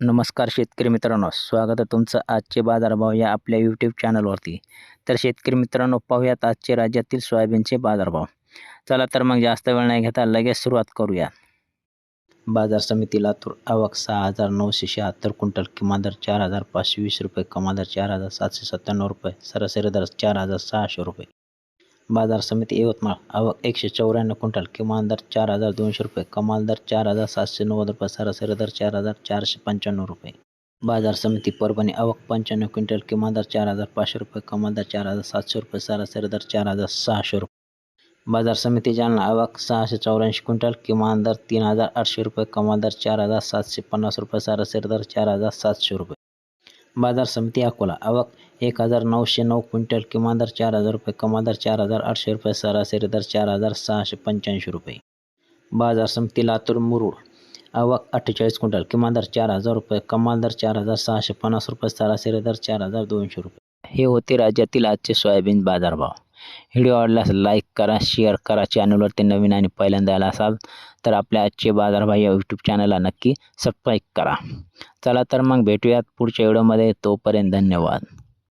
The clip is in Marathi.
नमस्कार शेतकरी मित्रांनो स्वागत आहे तुमचं आजचे बाजारभाव या आपल्या यूट्यूब चॅनलवरती तर शेतकरी मित्रांनो पाहूयात आजचे राज्यातील सोयाबीनचे बाजारभाव. चला तर मग जास्त वेळ नाही घेता लगेच सुरुवात करूया. बाजार समिती लातूर आवक सहा हजार नऊशे शहात्तर क्विंटल किमान दर चार हजार पाचशे वीस रुपये कमाल दर चार हजार सातशे सत्त्याण्णव रुपये सरासरी दर चार हजार सहाशे रुपये. बाजार समिती यवतमाळ. आवक एकशे चौऱ्याण्णव क्विंटल किमान दर चार हजार दोनशे रुपये कमाल दर चार हजार सातशे नव्वद रुपये सरासरी दर चार हजार चारशे पंच्याण्णव रुपये. बाजार समिती परभणी आवक पंच्याण्णव क्विंटल किमान दर चार हजार पाचशे रुपये कमाल दर चार हजार सातशे रुपये सरासरी दर चार हजार सहाशे रुपये. बाजार समिती जालना आवक सहाशे चौऱ्याऐंशी क्विंटल किमान दर तीन हजार आठशे रुपये कमाल दर चार हजार सातशे पन्नास रुपये सरासरी दर चार हजार सातशे रुपये. बाजार समिती अकोला. आवक एक हजार नऊशे नऊ क्विंटल किमान दर चार हजार रुपये कमाल दर चार हजार आठशे रुपये सरासरी दर चार हजार सहाशे पंच्याऐंशी रुपये. बाजार समिती लातूर मुरुड. आवक अठ्ठेचाळीस क्विंटल किमान दर चार हजार रुपये कमाल दर चार हजार सहाशे पन्नास रुपये सरासरी दर चार हजार दोनशे रुपये. हे होते राज्यातील आजचे सोयाबीन बाजारभाव. व्हिडिओ आवडल्यास लाईक करा शेअर करा. चॅनलवरती नवीन आणि पहिल्यांदा आला असाल तर आपल्या आजचे बाजारभाव या यूट्यूब चॅनलला नक्की सबस्क्राईब करा. चला तर मग भेटूयात पुढच्या व्हिडिओमध्ये तोपर्यंत धन्यवाद.